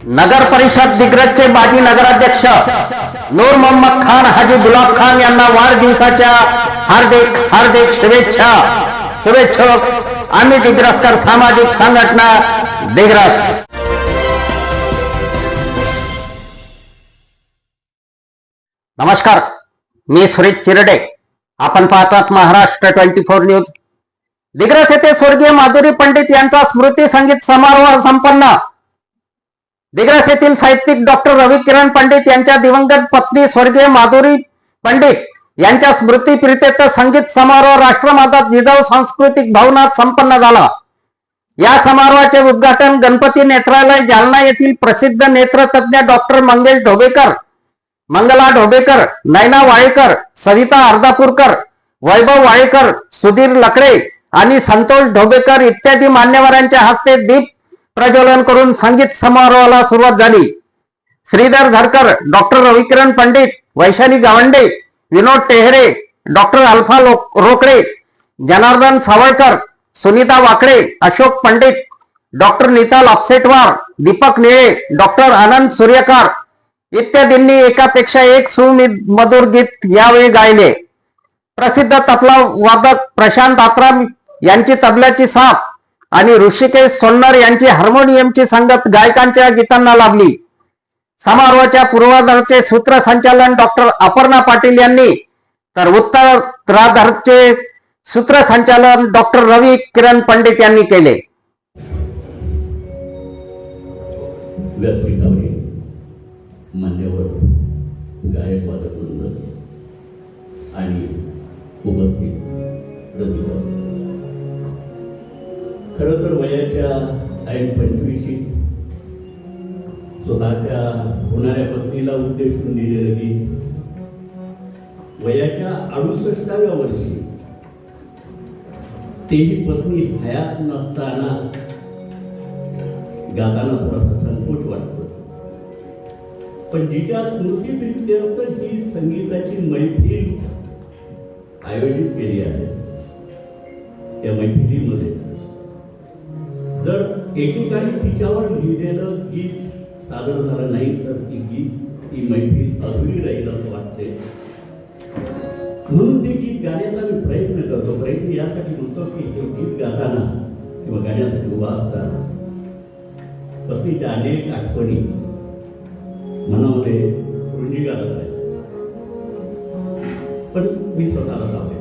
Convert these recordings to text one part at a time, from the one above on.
नगर परिषद दिग्रजचे माजी नगराध्यक्ष नूर मोहम्मद खान हाजी गुलाब खान यांना वाढदिवसाच्या हार्दिक हार्दिक शुभेच्छा. शुभेच्छक आम्ही दिग्रसकर सामाजिक संघटना दिग्रस. नमस्कार. मी सुरेश चिरडे. आपण पाहतात Maharashtra twenty four news. Digras येथे स्वर्गीय माधुरी पंडित यांचा स्मृती संगीत समारोह संपन्न. दिग्रस येथील साहित्यिक डॉक्टर रवी किरण पंडित यांच्या दिवंगत पत्नी स्वर्गीय माधुरी पंडित यांच्या स्मृती प्रीत्यर्थ संगीत समारोह राष्ट्रमाता जिजाऊ सांस्कृतिक भवनात संपन्न झाला. या समारोहाचे उद्घाटन गणपती नेत्रालय जालना येथील प्रसिद्ध नेत्रतज्ञ डॉक्टर मंगेश ढोबेकर मंगला ढोबेकर नैना वाळेकर सविता अर्धापूरकर वैभव वाळेकर सुधीर लकडे आणि संतोष ढोबेकर इत्यादी मान्यवरांच्या हस्ते दीप प्रज्वलन करून संगीत समारोहाला सुरुवात झाली. Shridhar Zarkar doctor Ravikiran Pandit Vaishali Gawande Vinod Tehare doctor Alpha Rokade Janardan Sawalkar Sunita Wakade Ashok Pandit doctor Neeta Lapsetwar Deepak Nile doctor Anand सूर्यकार इत्यादींनी एकापेक्षा एक सुमधुर गीत यावेळी गायले. प्रसिद्ध तबला वादक प्रशांत आत्राम यांची तबल्याची साथ आणि ऋषिकेश सोन्नर यांची हार्मोनियमची संगत गायकांच्या गीतांना लाभली. समारोहाच्या पूर्वाधारचे सूत्रसंचालन डॉक्टर अपर्णा पाटील यांनी तर उत्तराधारचे सूत्रसंचालन डॉक्टर रवी किरण पंडित यांनी केले. व्यासपीठावरील मान्यवर गायक वादक आणि उपस्थित खरं तर वयाच्या ऐन पंचवीशीत स्वतःच्या होणाऱ्या पत्नीला उद्देशून दिलेलं गीत. वयाच्या अडुसष्टाव्या वर्षी तेही पत्नी हयात नसताना गाताना थोडासा संकोच वाटतो. पण जिच्या स्मृतीप्रित्यर्थ ही संगीताची मैफिल आयोजित केली आहे. त्या मैफिलीमध्ये जर एकेकाळी तिच्यावर लिहिलेलं गीत सादर झालं नाही तर ती गीत ती मैफिल अधुरी राहील असं वाटते म्हणून ते गीत गाण्याचा मी प्रयत्न करतो. प्रयत्न यासाठी होतो की हे गीत गाताना किंवा गाण्यासाठी उभा असताना पत्नीच्या अनेक आठवणी मनामध्ये रुंजी घालत आहे पण मी स्वतःला सांगेन.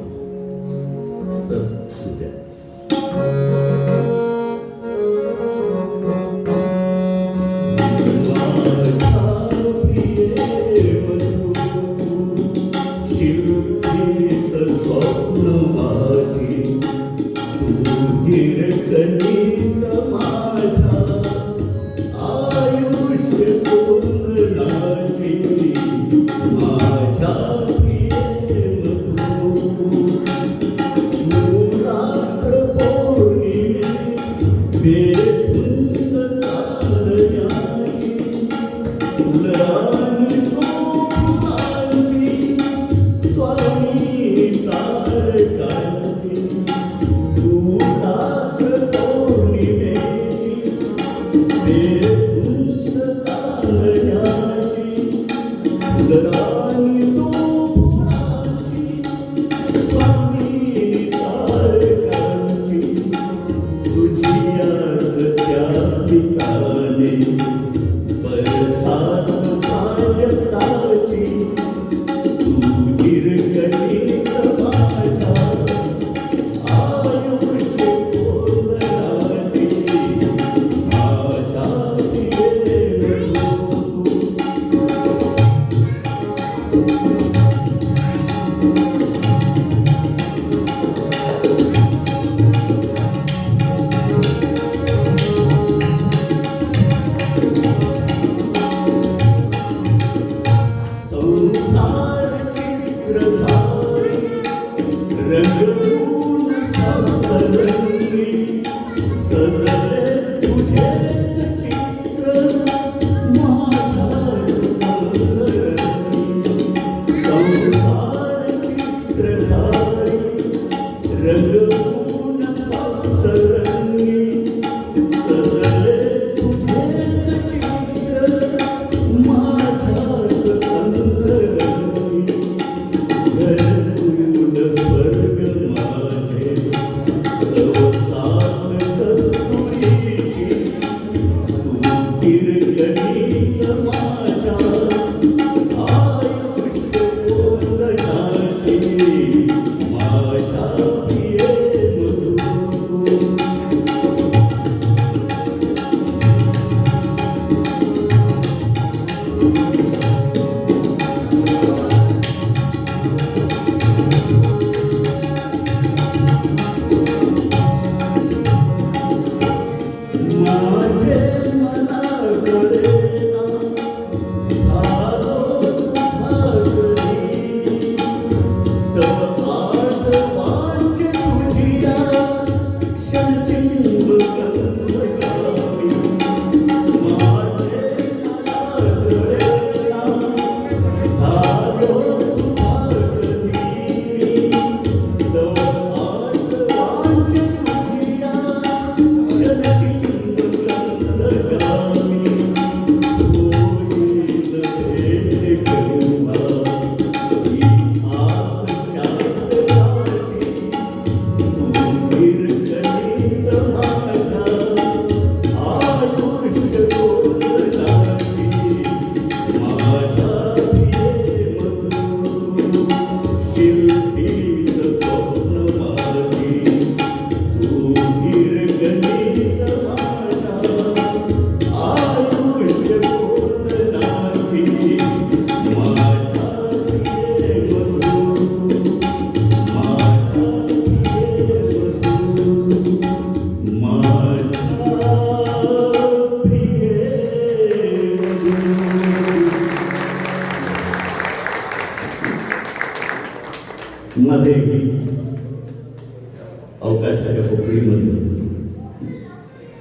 Ömrümün sapları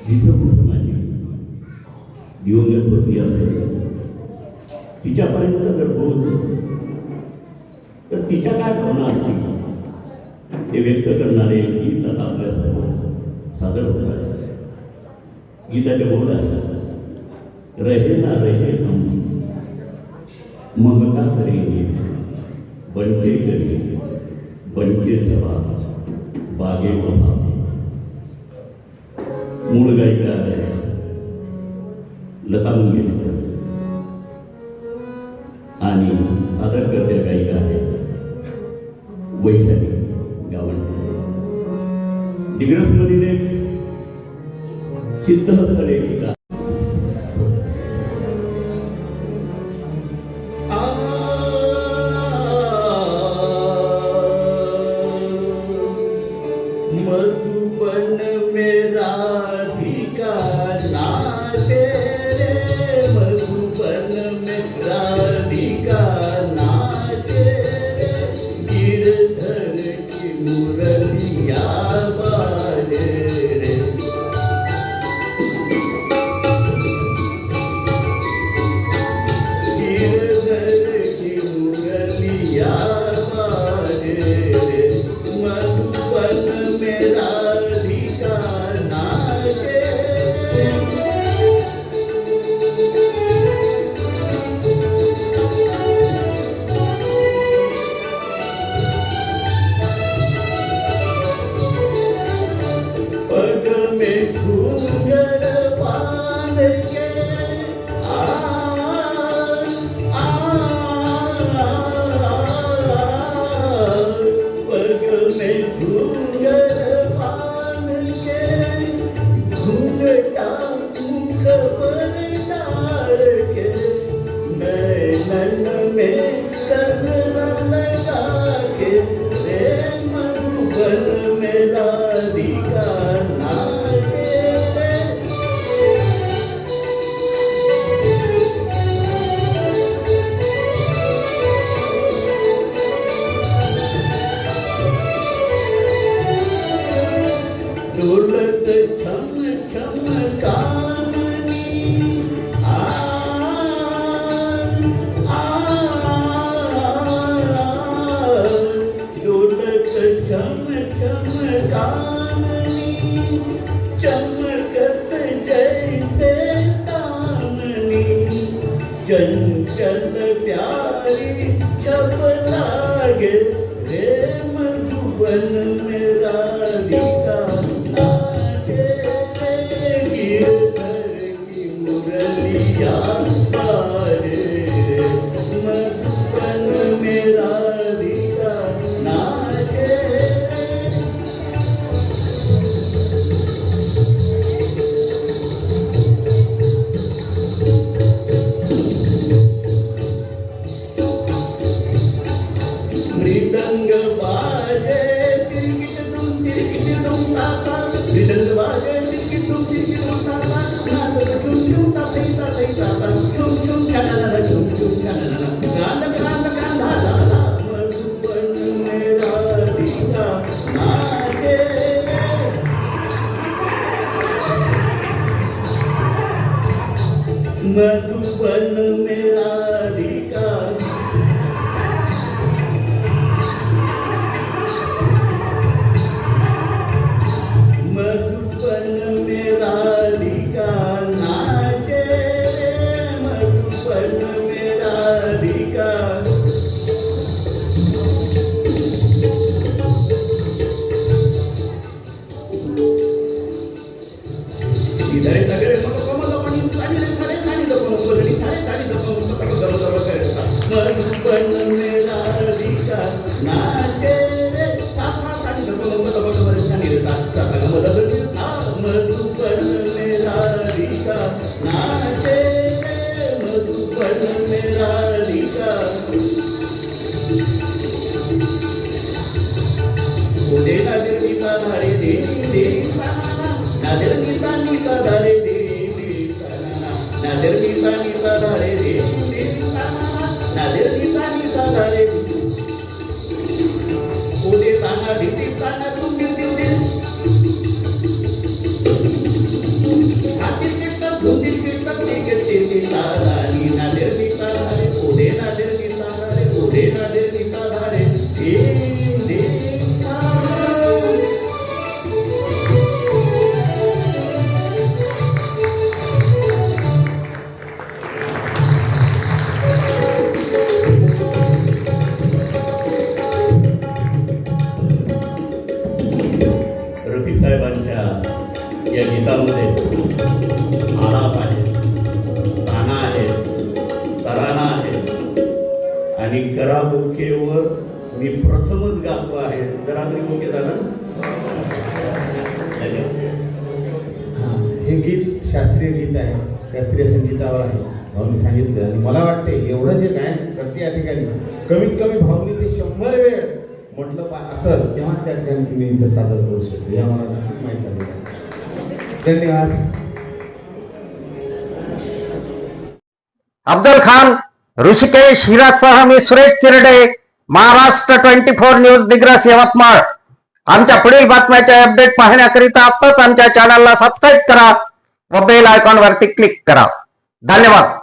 तिथं जर पोहोचलो तर तिच्या काय भावना असतील ते व्यक्त करणारे गीत आता आपल्यासमोर सादर होत आहे गीताचे बोल आहे रहे ना रहे हम महका करेंगे बनके करेंगे बनके सभा बागे वभा मूळ गायिका आहे. लता मंगेशकर. आणि आदरकर्त्या गायिका आहे. वैशाली गावण डिग्रसमधील एक सिद्धहस्त Thank you. Dena de mi cadare, मी प्रथमच गातो आहे. जरा तरी बोके झाला ना. हा, हे गीत शास्त्रीय गीत आहे. शास्त्रीय संगीतावर आहे. भाऊनी सांगितलं. आणि मला वाटते एवढं जे गायन करते या ठिकाणी. कमीत कमी भाऊनी ते शंभर वेळ म्हटलं पा असं तेव्हा त्या ठिकाणी तुम्ही इथं सादर करू शकतो. या मला नक्कीच माहीत झालं. धन्यवाद. अफजल खान ऋषिकेश हिरासह मी Suresh Chirde. Maharashtra twenty four news Digras Yavatmal. आमच्या पुढील बातम्याचे अपडेट पाहण्याकरिता आत्ताच आमच्या चॅनलला सबस्क्राईब करा व बेल आयकॉन वरती क्लिक करा. धन्यवाद.